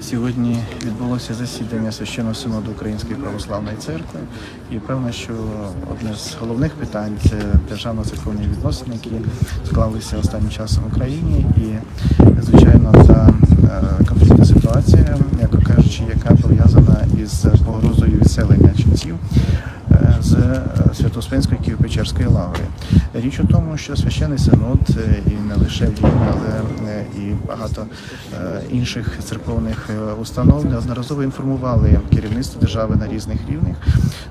Сьогодні відбулося засідання священного синоду Української православної церкви, і певно, що одне з головних питань це державно-церковні відносини, які склалися останнім часом в Україні. І звичайно, та е, конфліктна ситуація, м'яко кажучи, яка пов'язана із погрозою відселення ченців е, з е, Свято-Успенської Києво-Печерської лаври. Річ у тому, що священний синод е, і не лише він, але е, і багато е, інших церковних установ неодноразово інформували керівництво держави на різних рівнях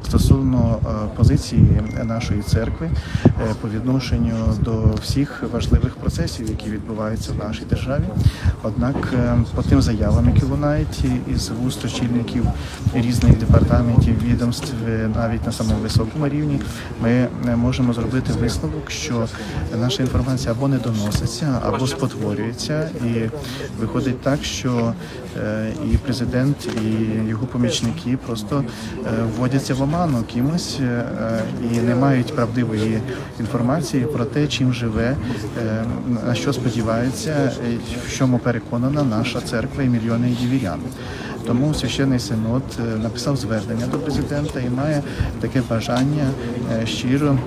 стосовно позиції нашої церкви по відношенню до всіх важливих процесів, які відбуваються в нашій державі. Однак, по тим заявам, які лунають із вуст очільників різних департаментів, відомств, навіть на самому високому рівні, ми можемо зробити висновок, що наша інформація або не доноситься, або спотворюється, і виходить так, що е, і президент, і його помічники просто е, вводяться в оману кимось е, і не мають правдивої інформації про те, чим живе, на що сподівається, в чому переконана наша церква і мільйони її вірян. Тому священний синод написав звернення до президента і має таке бажання щиро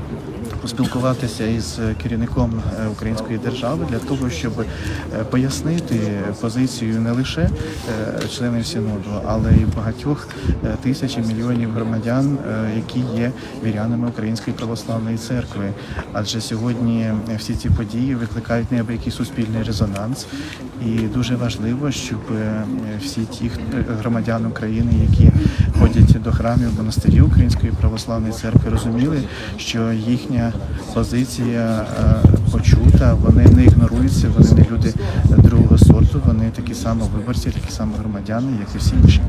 поспілкуватися із керівником е, української держави для того, щоб е, пояснити позицію не лише е, членів синоду, але й багатьох е, тисяч і мільйонів громадян, е, які є вірянами Української православної церкви. Адже сьогодні всі ці події викликають неабиякий суспільний резонанс, і дуже важливо, щоб е, всі ті е, громадяни України, які ходять до храмів монастирів Української православної церкви, розуміли, що їхня позиція е, почута, вони не ігноруються, вони не люди другого сорту, вони такі само виборці, такі само громадяни, як і всі інші.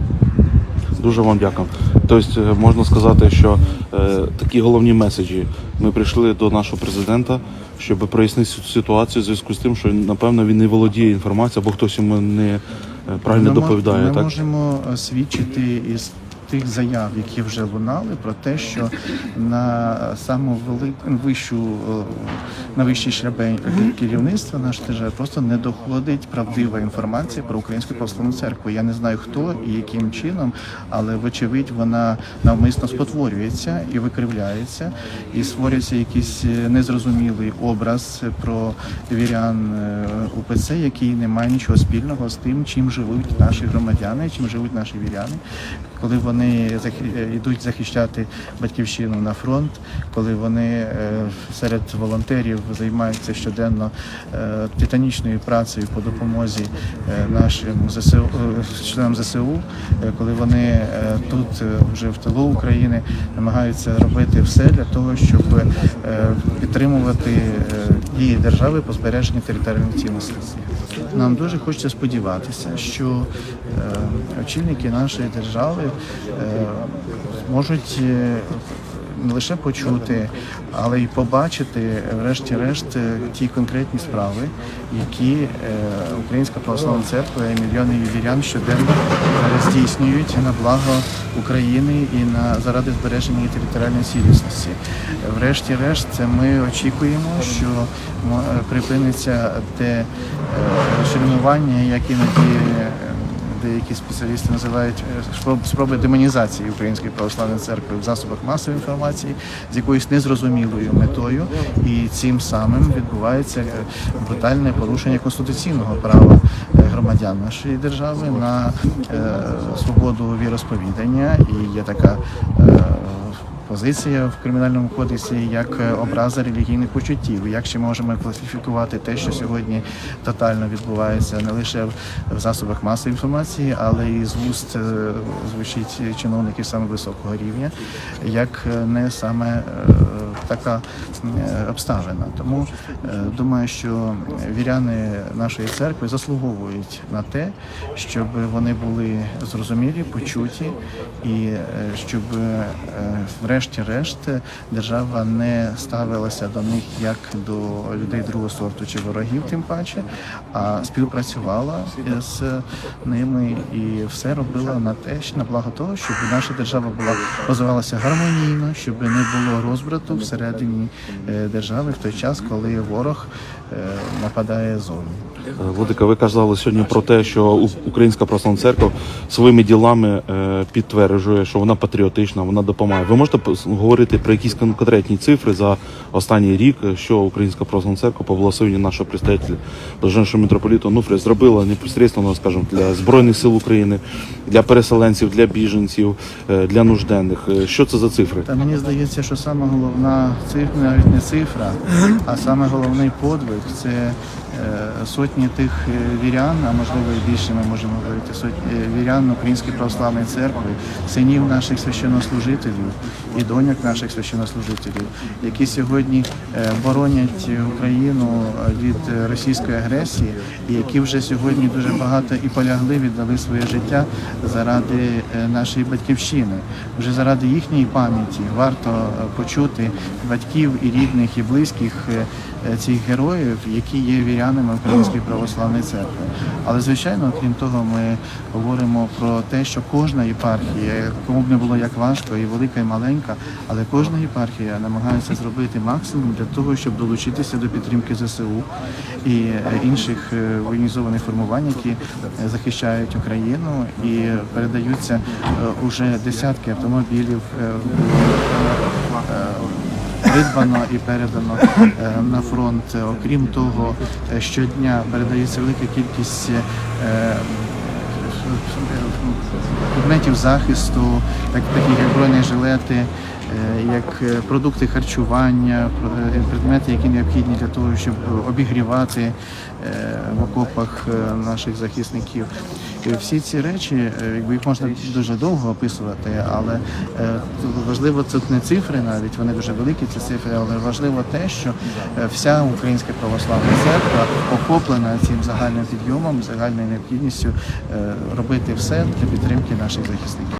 Дуже вам дякую. Тобто е, можна сказати, що е, такі головні меседжі. Ми прийшли до нашого президента, щоб прояснити ситуацію в зв'язку з тим, що напевно він не володіє інформацією, або хтось йому не е, правильно Ми доповідає. Ми так? можемо свідчити із тих заяв, які вже лунали, про те, що на саму вищу е, на вищий щабель керівництва нашої держави просто не доходить правдива інформація про українську православну церкву. Я не знаю хто і яким чином, але вочевидь вона навмисно спотворюється і викривляється, і створюється якийсь е, незрозумілий образ про вірян е, УПЦ, який не має нічого спільного з тим, чим живуть наші громадяни, чим живуть наші віряни, коли вони захи- е, йдуть захищати батьківщину на фронт, коли вони е, серед волонтерів займаються щоденно е, титанічною працею по допомозі нашим ЗСУ членам ЗСУ, коли вони тут вже в тилу України намагаються робити все для того, щоб підтримувати дії держави по збереженню територіальної цілісності. Нам дуже хочеться сподіватися, що е, очільники нашої держави е, зможуть е, не лише почути, але й побачити, врешті-решт, е, ті конкретні справи, які е, Українська православна церква і мільйони вірян щоденно здійснюють на благо України і на заради збереження територіальної цілісності. Врешті-решт, ми очікуємо, що е, припиниться те шельмування, як іноді деякі спеціалісти називають е, спроб- спроби демонізації Української православної церкви в засобах масової інформації з якоюсь незрозумілою метою, і цим самим відбувається е, брутальне порушення конституційного права е, громадян нашої держави на свободу віросповідання. І є така позиція в кримінальному кодексі як е, образа релігійних почуттів. Як ще можемо класифікувати те, що сьогодні тотально відбувається не лише в засобах масової інформації, але і з вуст е, звучить чиновників саме високого рівня, як е, не саме така е, обставина. Тому е, думаю, що віряни нашої церкви заслуговують на те, щоб вони були зрозумілі, почуті, і е, щоб врешті-решт держава не ставилася до них як до людей другого сорту чи ворогів, тим паче, а співпрацювала з ними і все робила на те, на благо того, щоб наша держава була розвивалася гармонійно, щоб не було розбрату всередині е, держави в той час, коли ворог е, нападає зовні. Е, Владика, ви казали сьогодні про те, що Українська православна церква своїми ділами підтверджує, що вона патріотична, вона допомагає. Ви можете говорити про якісь конкретні цифри за останній рік, що Українська православна церква по благословенню нашого представителя Блаженшого митрополіта Онуфрія зробила непосередньо, скажімо, для збройних сил України, для переселенців, для біженців, для нужденних. Що це за цифри? Та мені здається, що саме головна цифра, навіть не цифра, а саме головний подвиг це сотні тих е, вірян, а можливо і більше ми можемо говорити, сотні е, вірян Української православної церкви, синів наших священнослужителів і доньок наших священнослужителів, які сьогодні е, боронять Україну е, від е, російської агресії, і які вже сьогодні дуже багато і полягли, віддали своє життя заради е, нашої батьківщини. Вже заради їхньої пам'яті варто е, почути батьків і рідних, і близьких е, е, цих героїв, які є вірянами Української православної церкви. Але звичайно, крім того, ми говоримо про те, що кожна єпархія, кому б не було як важко, і велика, і маленька, але кожна єпархія намагається зробити максимум для того, щоб долучитися до підтримки ЗСУ і е, інших е, воєнізованих формувань, які е, захищають Україну і передаються уже десятки автомобілів. Придбано і передано е, на фронт. Окрім того, е, щодня передається велика кількість е, предметів захисту, так, таких як бронежилети, як е, продукти харчування, е, предмети, які необхідні для того, щоб обігрівати е, в окопах е, наших захисників. Всі ці речі, е, якби їх можна дуже довго описувати, але е, важливо тут не цифри, навіть вони дуже великі, ці цифри, але важливо те, що е, вся українська православна церква охоплена цим загальним підйомом, загальною необхідністю е, робити все для підтримки наших захисників.